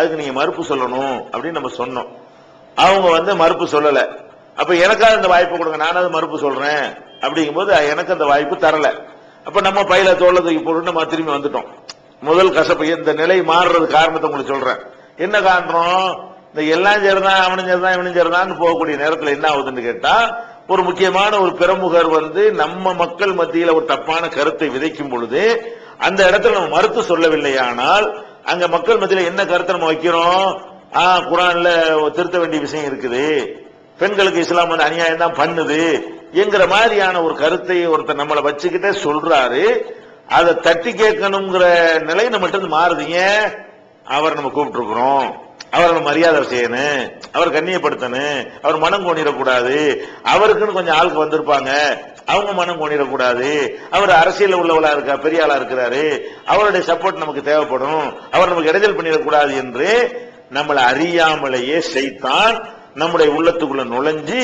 அதுக்கு நீங்க மறுப்பு சொல்லணும் அப்படின்னு நம்ம சொன்னோம். அவங்க வந்து மறுப்பு சொல்லல. அப்ப எனக்காக இந்த வாய்ப்பு கொடுங்க நானாவது மறுப்பு சொல்றேன் அப்படிங்கும்போது எனக்கு அந்த வாய்ப்பு தரல. அப்ப நம்ம பையில தோல்ல தூக்கி போட்டு நம்ம திரும்பி வந்துட்டோம். முதல் கசப்பு இந்த நிலை மாறுறது காரணத்தை உங்களுக்கு சொல்றேன். என்ன காரணம்? இந்த எல்லாம் சரிதான் அவனும் சரிதான் இவனும் சரிதான் போகக்கூடிய நேரத்தில் என்ன ஆகுதுன்னு கேட்டா ஒரு முக்கியமான ஒரு பிரமுகர் வந்து நம்ம மக்கள் மத்தியில ஒரு தப்பான கருத்தை விதைக்கும் பொழுது அந்த இடத்துல நம்ம மறுத்து சொல்லவில்லையானால் அங்க மக்கள் மத்தியில என்ன கருத்தை நம்ம வைக்கிறோம்? ஆ குரான்ல திருத்த வேண்டிய விஷயம் இருக்குது. பெண்களுக்கு இஸ்லாம் வந்து அநியாயம் தான் பண்ணுது. என்கிற மாதிரியான ஒரு கருத்தை ஒருத்தர் நம்மளை வச்சுக்கிட்டே சொல்றாரு. அதை தட்டி கேட்கணுங்கிற நிலை நம்மகிட்ட இருந்து மாறுது. ஏன்? அவர் நம்ம கூப்பிட்டுருக்குறோம். அவர் அவரை நம்ம மரியாதை செய்யணும். அவர் கண்ணியப்படுத்தணும். அவர் மனம் கோணிடக்கூடாது. அவருக்குன்னு கொஞ்சம் ஆளுக்கு வந்திருப்பாங்க. அவங்க மனம் கொண்டிடக்கூடாது. அவர் அரசியல் உள்ளவளா இருக்கா பெரிய ஆளா இருக்கிறாரு. அவருடைய சப்போர்ட் நமக்கு தேவைப்படும். அவர் நமக்கு இடைஞ்சல் பண்ணிடக்கூடாது என்று நம்மளை அறியாமலேயே செய்தான் நம்முடைய உள்ளத்துக்குள்ள நுழைஞ்சு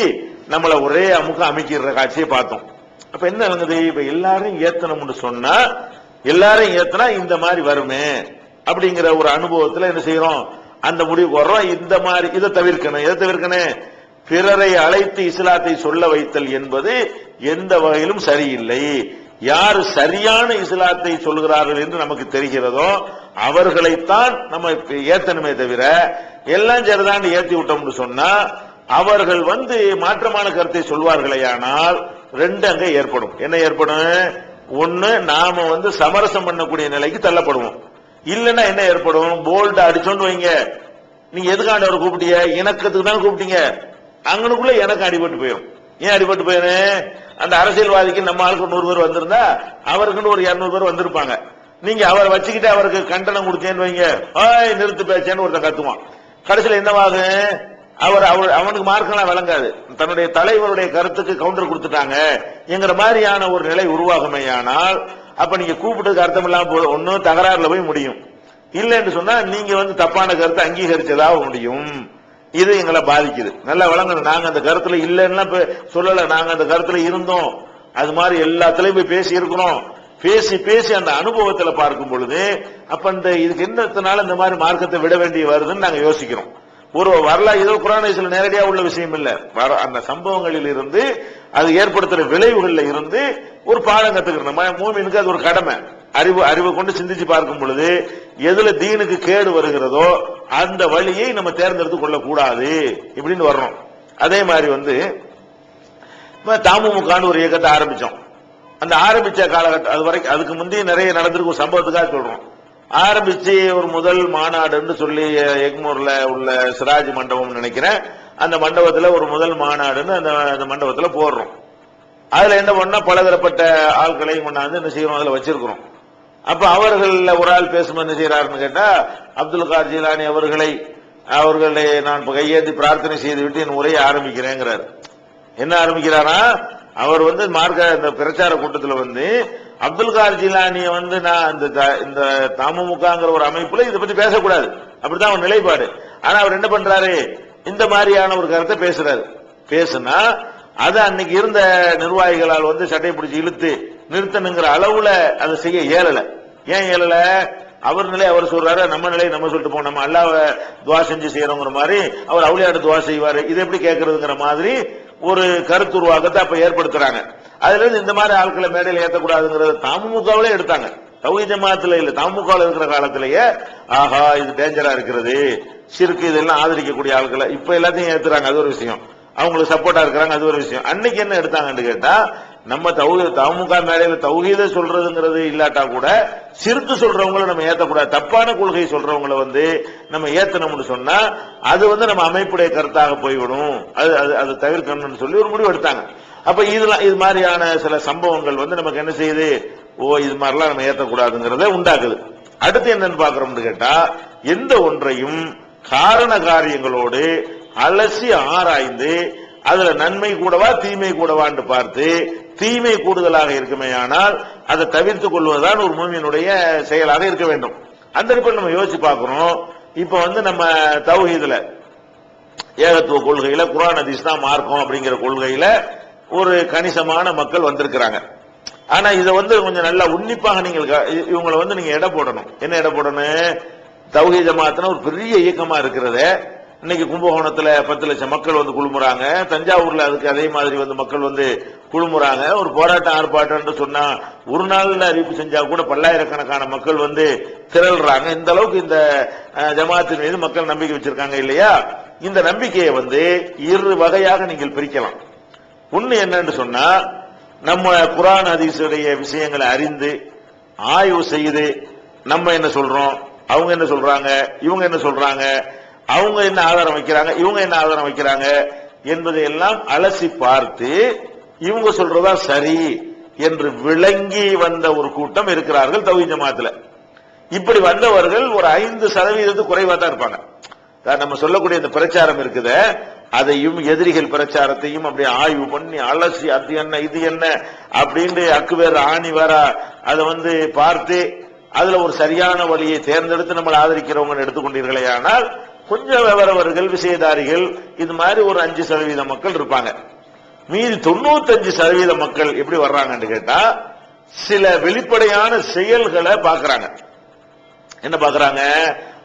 நம்மளை ஒரே அமுகம் அமைக்கிற காட்சியை பார்த்தோம். அப்ப என்ன நடந்தது? இப்ப எல்லாரும் ஏத்தணும்னு சொன்னா எல்லாரும் ஏத்தனா இந்த மாதிரி வருமே அப்படிங்கிற ஒரு அனுபவத்துல என்ன செய்யறோம்? அந்த முடிவுக்கு வர்றோம். இந்த மாதிரி இதை தவிர்க்கணும் எதை தவிர்க்கணும். பிறரை அழைத்து இஸ்லாத்தை சொல்ல வைத்தல் என்பது எந்த வகையிலும் சரியில்லை. யார் சரியான இஸ்லாத்தை சொல்கிறார்கள் என்று நமக்கு தெரிகிறதோ அவர்களைத்தான் நம்ம ஏத்தணுமே தவிர எல்லாம் சரிதான் ஏத்தி விட்டோம்னு சொன்னா அவர்கள் வந்து மாற்றமான கருத்தை சொல்வார்களேயானால் ரெண்டு அங்க ஏற்படும். என்ன ஏற்படும்? ஒன்னு நாம வந்து சமரசம் பண்ணக்கூடிய நிலைக்கு தள்ளப்படுவோம். இல்லைன்னா என்ன ஏற்படும்? போல்ட் அடிச்சோன்னு வைங்க. நீங்க எதுக்காண்ட அவர் கூப்பிட்டீங்க இணக்கத்துக்கு தான் கூப்பிட்டீங்க. அங்கனுக்குள்ள எனக்கு அடிபட்டு போயிடும். ஏன் அடிபட்டு போயிடும் அந்த அரசியல்வாதிக்கு நம்ம ஆளுக்கு நூறு பேர் வந்திருந்தா அவருக்குன்னு ஒரு இருநூறு பேர் வந்திருப்பாங்க. நீங்க அவரை வச்சுக்கிட்டு அவருக்கு கண்டனம் கொடுத்தேன்னு வைங்க. ஆய் நிறுத்து பேச்சேன்னு ஒருத்தன் கத்துவான். கடைசியில் என்னவாகும் அவர் அவர் அவனுக்கு மார்க்கெல்லாம் விளங்காது. தன்னுடைய தலைவருடைய கருத்துக்கு கவுண்டர் கொடுத்துட்டாங்க. என்கிற மாதிரியான ஒரு நிலை உருவாகுமேயானால் அப்ப நீங்க கூப்பிட்டதுக்கு அர்த்தம் இல்லாம போதும் ஒன்னும் தகராறுல போய் முடியும். இல்லைன்னு சொன்னா நீங்க வந்து தப்பான கருத்தை அங்கீகரிச்சதாக முடியும். இது எங்களை பாதிக்குது. நல்லா விளங்கணும். நாங்க அந்த கருத்துல இல்லைன்னா சொல்லல. நாங்க அந்த கருத்துல இருந்தோம். அது மாதிரி எல்லாத்துலயும் போய் பேசி இருக்கிறோம் பேசி பேசி அந்த அனுபவத்துல பார்க்கும் பொழுது அப்ப இந்த இதுக்கு என்னத்தினால இந்த மாதிரி மார்க்கத்தை விட வேண்டிய வருதுன்னு நாங்க யோசிக்கிறோம். ஒரு வரலாறு ஏதோ குரானேசில் நேரடியா உள்ள விஷயம் இல்ல. வர- அந்த சம்பவங்களில் இருந்து அது ஏற்படுத்துற விளைவுகள்ல இருந்து ஒரு பாடம் கத்துக்கிறோம். மூமினுக்கு அது ஒரு கடமை. அறிவு அறிவு கொண்டு சிந்திச்சு பார்க்கும் பொழுது எதுல தீனுக்கு கேடு வருகிறதோ அந்த வழியை நம்ம தேர்ந்தெடுத்து கொள்ளக்கூடாது இப்படின்னு வர்றோம். அதே மாதிரி வந்து இப்ப ஒரு இயக்கத்தை ஆரம்பிச்சோம். அந்த ஆரம்பிச்ச காலகட்டம் அது வரைக்கும் அதுக்கு முந்தைய நிறைய நடந்திருக்கும் சம்பவத்துக்காக சொல்றோம். ஆரம்பிச்சு ஒரு முதல் மாநாடுன்னு சொல்லி எக்மூர்ல உள்ள சிராஜ் மண்டபம் நினைக்கிறேன். அந்த மண்டபத்துல ஒரு முதல் மாநாடுன்னு அந்த அந்த மண்டபத்துல போடுறோம். அதுல என்ன பண்ணா பலதரப்பட்ட ஆட்களையும் கொண்டாந்து என்ன செய்யறோம்? அதுல வச்சிருக்கிறோம். அப்ப அவர்கள ஒரு ஆள் பேசும் என்ன செய்யறாருன்னு கேட்டா அப்துல் கார் ஜிலானி அவர்களை அவர்களை நான் கையேந்தி பிரார்த்தனை செய்து விட்டு என் உரையை ஆரம்பிக்கிறேங்கிறார். என்ன ஆரம்பிக்கிறாரா? அவர் வந்து மார்க்க இந்த பிரச்சார கூட்டத்தில் வந்து அப்துல் கார் ஜிலானிய வந்து நான் இந்த த- இந்த தமுமுகங்கிற ஒரு அமைப்புல இதை பத்தி பேசக்கூடாது. அப்படிதான் அவர் நிலைப்பாடு. ஆனா அவர் என்ன பண்றாரு? இந்த மாதிரியான ஒரு கருத்தை பேசுறாரு. பேசுனா அது அன்னைக்கு இருந்த நிர்வாகிகளால் வந்து சட்டை பிடிச்சி இழுத்து நிறுத்தணுங்கிற அளவுல அதை செய்ய இயலல ஏன் இயலல அவர் நிலை அவர் சொல்றாரு நம்ம நிலை நம்ம சொல்லிட்டு போனோம் நம்ம அல்லாஹ் துவா செஞ்சு செய்யறோங்கிற மாதிரி அவர் அவுளியாடு துவா செய்வாரு. இது எப்படி கேட்கறதுங்கிற மாதிரி ஒரு கருத்துருவாக்கத்தை அப்ப ஏற்படுத்துறாங்க. அதுல இருந்து இந்த மாதிரி ஆட்களை மேடையில் ஏத்தக்கூடாதுங்கிறத தமுகவிலே எடுத்தாங்க. தௌஹி ஜமாத்துல இல்ல தமுகவில் இருக்கிற காலத்திலேயே ஆஹா இது டேஞ்சரா இருக்கிறது. சிறுக்கு இதெல்லாம் ஆதரிக்கக்கூடிய ஆட்களை இப்ப எல்லாத்தையும் ஏத்துறாங்க. அது ஒரு விஷயம். அவங்களுக்கு சப்போர்ட்டா இருக்கிறாங்க. அது ஒரு விஷயம். அன்னைக்கு என்ன எடுத்தாங்கன்னு கேட்டா நம்ம தௌஹி தமுக மேலே தௌஹீத சொல்றதுங்கிறது இல்லாட்டா கூட சிறுத்து சொல்றவங்கள நம்ம ஏத்தக்கூடாது. தப்பான கொள்கை சொல்றவங்கள வந்து நம்ம ஏத்தணும்னு சொன்னா அது வந்து நம்ம அமைப்புடைய கருத்தாக போய்விடும். அது அது அது தவிர்க்கணும்னு சொல்லி ஒரு முடிவு எடுத்தாங்க. அப்ப இதெல்லாம் இது மாதிரியான சில சம்பவங்கள் வந்து நமக்கு என்ன செய்யுது? ஓ இது மாதிரிலாம் நம்ம ஏத்தக்கூடாதுங்கிறத உண்டாக்குது. அடுத்து என்னன்னு பாக்குறோம்னு கேட்டா எந்த ஒன்றையும் காரண காரியங்களோடு அலசி ஆராய்ந்து அதுல நன்மை கூடவா தீமை கூடவான்னு பார்த்து தீமை கூடுதலாக இருக்குமே ஆனால் அதை தவிர்த்து கொள்வதுதான் ஒரு மூமியினுடைய செயலாக இருக்க வேண்டும். அந்த அடிப்படையில் நம்ம யோசிச்சு பார்க்கிறோம் இப்ப வந்து நம்ம தௌஹீதுல ஏகத்துவ கொள்கையில குரான் அதிஸ் தான் மார்க்கம் அப்படிங்கிற கொள்கையில ஒரு கணிசமான மக்கள் வந்திருக்கிறாங்க. ஆனா இதை வந்து கொஞ்சம் நல்லா உன்னிப்பாக நீங்கள் இ- இவங்களை வந்து நீங்க எடை போடணும். என்ன எடை போடணும்? தௌஹீ ஜமாத்னா ஒரு பெரிய இயக்கமா இருக்கிறது. இன்னைக்கு கும்பகோணத்துல பத்து லட்சம் மக்கள் வந்து குழுமுறாங்க. தஞ்சாவூர்ல அதுக்கு அதே மாதிரி வந்து மக்கள் வந்து குழுமுறாங்க. ஒரு போராட்டம் ஆர்ப்பாட்டம் சொன்னா ஒரு நாள்ல அறிவிப்பு செஞ்சா கூட பல்லாயிரக்கணக்கான மக்கள் வந்து திரள்றாங்க. இந்த அளவுக்கு இந்த ஜமாத்தின் மீது மக்கள் நம்பிக்கை வச்சிருக்காங்க இல்லையா? இந்த நம்பிக்கையை வந்து இரு வகையாக நீங்கள் பிரிக்கலாம். ஒண்ணு என்னன்னு சொன்னா நம்ம குரான் அதிசுடைய விஷயங்களை அறிந்து ஆய்வு செய்து நம்ம என்ன சொல்றோம்? அவங்க என்ன சொல்றாங்க? இவங்க என்ன சொல்றாங்க? அவங்க என்ன ஆதாரம் வைக்கிறாங்க? இவங்க என்ன ஆதாரம் வைக்கிறாங்க? என்பதை எல்லாம் அலசி பார்த்து இவங்க சொல்றதா சரி என்று விளங்கி வந்த ஒரு கூட்டம் இருக்கிறார்கள் தௌஹீத் ஜமாத்துல. இப்படி வந்தவர்கள் ஒரு ஐந்து சதவீதத்து குறைவா தான் இருப்பாங்க நம்ம சொல்லக்கூடிய இந்த பிரச்சாரம் இருக்குத. அதையும் எதிரிகள் பிரச்சாரத்தையும் அப்படியே ஆய்வு பண்ணி அலசி அது என்ன இது என்ன அப்படின்ட்டு அக்கு வேற ஆணி வேற அதை வந்து பார்த்து அதுல ஒரு சரியான வழியை தேர்ந்தெடுத்து நம்மளை ஆதரிக்கிறவங்க எடுத்துக்கொண்டீர்களே ஆனால் கொஞ்சம் விவரவர்கள் விஷயதாரிகள் இது மாதிரி ஒரு அஞ்சு சதவீத மக்கள் இருப்பாங்க. மீதி தொண்ணூத்தஞ்சு சதவீத மக்கள் எப்படி வர்றாங்கன்னு கேட்டா சில வெளிப்படையான செயல்களை பார்க்கறாங்க. என்ன பார்க்கறாங்க?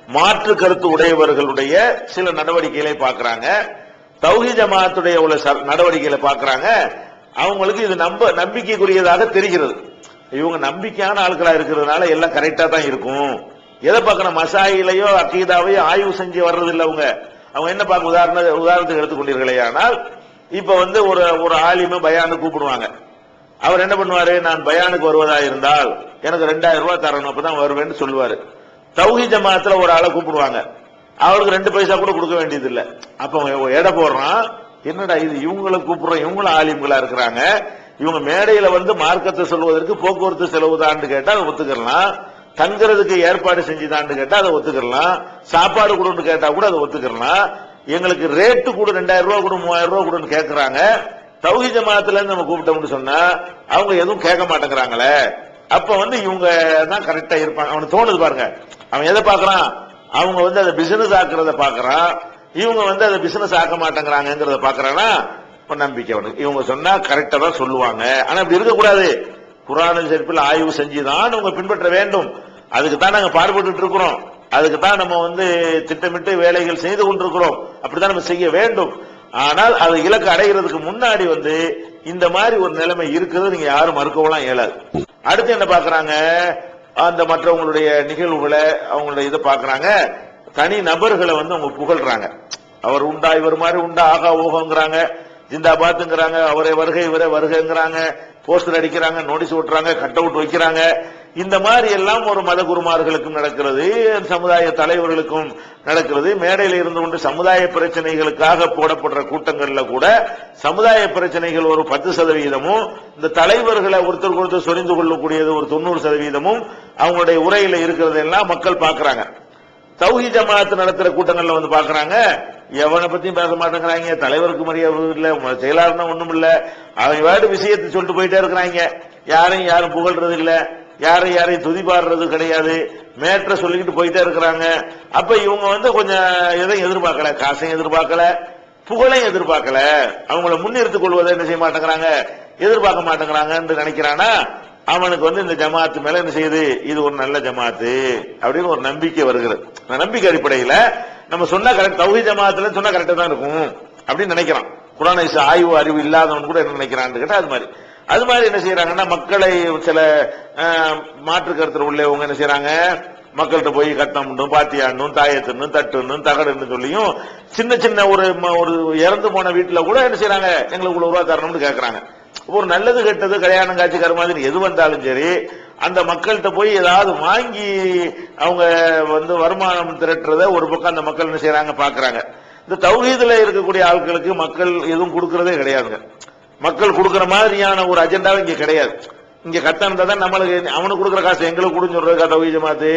மாற்று கருத்து உடையவர்களுடைய சில நடவடிக்கைகளை பார்க்கறாங்க. தௌஹி ஜமாத்துடைய உள்ள ச- நடவடிக்கைகளை பார்க்கறாங்க. அவங்களுக்கு இது நம்ப நம்பிக்கைக்குரியதாக தெரிகிறது. இவங்க நம்பிக்கையான ஆட்களா இருக்கிறதுனால எல்லாம் கரெக்டா தான் இருக்கும். எதை பார்க்கணும்? மசாயிலையோ அக்கீதாவையோ ஆய்வு செஞ்சு வர்றது அவங்க. அவங்க என்ன பார்க்க உதாரண உதாரணத்துக்கு எடுத்துக்கொண்டீர்களே ஆனால் இப்ப வந்து ஒரு ஒரு ஆலிம பயானு கூப்பிடுவாங்க. அவர் என்ன பண்ணுவாரு? நான் பயானுக்கு வருவதா இருந்தால் எனக்கு ரெண்டாயிரம் ரூபாய் தரணும் அப்பதான் வருவேன்னு சொல்லுவாரு. தௌஹி ஜமாத்துல ஒரு ஆளை கூப்பிடுவாங்க. அவருக்கு ரெண்டு பைசா கூட கொடுக்க வேண்டியது இல்ல அப்ப எடை போடுறான். என்னடா இது இவங்களை கூப்பிடுறோம் இவங்களும் ஆலிம்களா இருக்கிறாங்க. இவங்க மேடையில வந்து மார்க்கத்தை சொல்வதற்கு போக்குவரத்து செலவுதான்னு கேட்டா அதை ஒத்துக்கலாம் தங்குறதுக்கு ஏற்பாடு செஞ்சுதான்னு கேட்டா அதை ஒத்துக்கலாம் சாப்பாடு கொடுன்னு கேட்டா கூட அதை ஒத்துக்கலாம் எங்களுக்கு ரேட்டு கூட ரெண்டாயிரம் ரூபா கூட மூவாயிரம் ரூபா கூடன்னு கேட்கறாங்க தௌஹி ஜமாத்துல இருந்து நம்ம கூப்பிட்டோம்னு சொன்னா அவங்க எதுவும் கேட்க மாட்டேங்கிறாங்களே. அப்ப வந்து இவங்க தான் கரெக்டா இருப்பாங்க. அவனுக்கு தோணுது பாருங்க. அவன் எதை பாக்குறான் அவங்க வந்து அதை பிசினஸ் ஆக்குறத பாக்குறான் இவங்க வந்து அதை பிசினஸ் ஆக்க மாட்டேங்கிறாங்கிறத பாக்குறானா இப்ப நம்பிக்கை அவனுக்கு. இவங்க சொன்னா கரெக்டா தான் சொல்லுவாங்க. ஆனா இப்படி இருக்கக்கூடாது. குரான செருப்பில் ஆய்வு செஞ்சுதான் அவங்க பின்பற்ற வேண்டும். அதுக்கு தான் நாங்க பாடுபட்டு இருக்கிறோம். அதுக்கு தான் நம்ம வந்து திட்டமிட்டு வேலைகள் செய்து கொண்டிருக்கிறோம். அப்படிதான் நம்ம செய்ய வேண்டும். ஆனால் அது இலக்கு அடைகிறதுக்கு முன்னாடி வந்து இந்த மாதிரி ஒரு நிலைமை இருக்குது நீங்க யாரும் மறுக்கவும் இயலாது. அடுத்து என்ன பாக்குறாங்க அந்த மற்றவங்களுடைய நிகழ்வுகளை அவங்களுடைய இதை பாக்குறாங்க தனி நபர்களை வந்து அவங்க புகழ்றாங்க. அவர் உண்டா இவர் மாதிரி உண்டா ஆகா ஓகோங்கிறாங்க ஜிந்தாபாத்துங்கிறாங்க அவரை வருகை இவரை வருகைங்கிறாங்க. போஸ்டர் அடிக்கிறாங்க நோட்டீஸ் ஓட்டுறாங்க கட் அவுட் வைக்கிறாங்க. இந்த மாதிரி எல்லாம் ஒரு மத குருமார்களுக்கும் நடக்கிறது சமுதாய தலைவர்களுக்கும் நடக்கிறது. மேடையில் இருந்து கொண்டு சமுதாய பிரச்சனைகளுக்காக போடப்படுற கூட்டங்கள்ல கூட சமுதாய பிரச்சனைகள் ஒரு பத்து சதவீதமும் இந்த தலைவர்களை ஒருத்தருக்கு ஒருத்தர் சொரிந்து கொள்ளக்கூடியது ஒரு தொண்ணூறு சதவீதமும் அவங்களுடைய உரையில இருக்கிறது எல்லாம் மக்கள் பாக்குறாங்க தௌஹி ஜமாத்து நடத்துற கூட்டங்கள்ல வந்து பாக்குறாங்க எவனை பத்தியும் பேச மாட்டேங்கிறாங்க. தலைவருக்கு மரியாதை இல்ல செயலாளர்னா ஒண்ணும் இல்ல அவன் வேறு விஷயத்தை சொல்லிட்டு போயிட்டே இருக்கிறாங்க. யாரையும் யாரும் புகழ்றது இல்லை. யாரையும் யாரையும் துதிப்பாடுறது கிடையாது. மேற்ற சொல்லிக்கிட்டு போயிட்டே இருக்கிறாங்க. அப்ப இவங்க வந்து கொஞ்சம் எதையும் எதிர்பார்க்கல காசையும் எதிர்பார்க்கல புகழையும் எதிர்பார்க்கல. அவங்கள முன்னிறுத்திக் கொள்வதை என்ன செய்ய மாட்டேங்கிறாங்க? எதிர்பார்க்க மாட்டேங்கிறாங்கன்னு நினைக்கிறானா? அவனுக்கு வந்து இந்த ஜமாத்து மேல என்ன செய்யுது? இது ஒரு நல்ல ஜமாத்து அப்படின்னு ஒரு நம்பிக்கை வருகிறது. அந்த நம்பிக்கை அடிப்படையில நம்ம சொன்னா கரெக்ட் தௌஹி ஜமாத்துல சொன்னா கரெக்டா தான் இருக்கும் அப்படின்னு நினைக்கிறான். குரானை ஆய்வு அறிவு இல்லாதவன் கூட என்ன நினைக்கிறான்னு கேட்டா அது மாதிரி. அது மாதிரி என்ன செய்யறாங்கன்னா மக்களை சில மாற்று கருத்துல உள்ளவங்க என்ன செய்யறாங்க மக்கள்கிட்ட போய் கட்டணும் பாத்தியாடணும் தாயத்தணும் தட்டுன்னு தகடுன்னு சொல்லியும் சின்ன சின்ன ஒரு ம- ஒரு இறந்து போன வீட்டுல கூட என்ன செய்யறாங்க எங்களுக்கு இவ்வளவு ரூபா தரணும்னு கேட்கறாங்க ஒரு நல்லது கெட்டது கல்யாணம் காட்சி கருமாதிரி எது வந்தாலும் சரி அந்த மக்கள்கிட்ட போய் ஏதாவது வாங்கி அவங்க வந்து வருமானம் திரட்டுறத ஒரு பக்கம் அந்த மக்கள் என்ன செய்யறாங்க பாக்குறாங்க. இந்த தௌஹீதுல இருக்கக்கூடிய ஆட்களுக்கு மக்கள் எதுவும் கொடுக்கறதே கிடையாதுங்க. மக்கள் கொடுக்குற மாதிரியான ஒரு அஜெண்டாவும் இங்க கிடையாது. இங்க கத்தன் தான் நம்மளுக்கு அவனுக்கு கொடுக்குற காசு எங்களுக்கு கொடுன்னு சொல்றதுக்கா தௌஹீத் ஜமாத்து.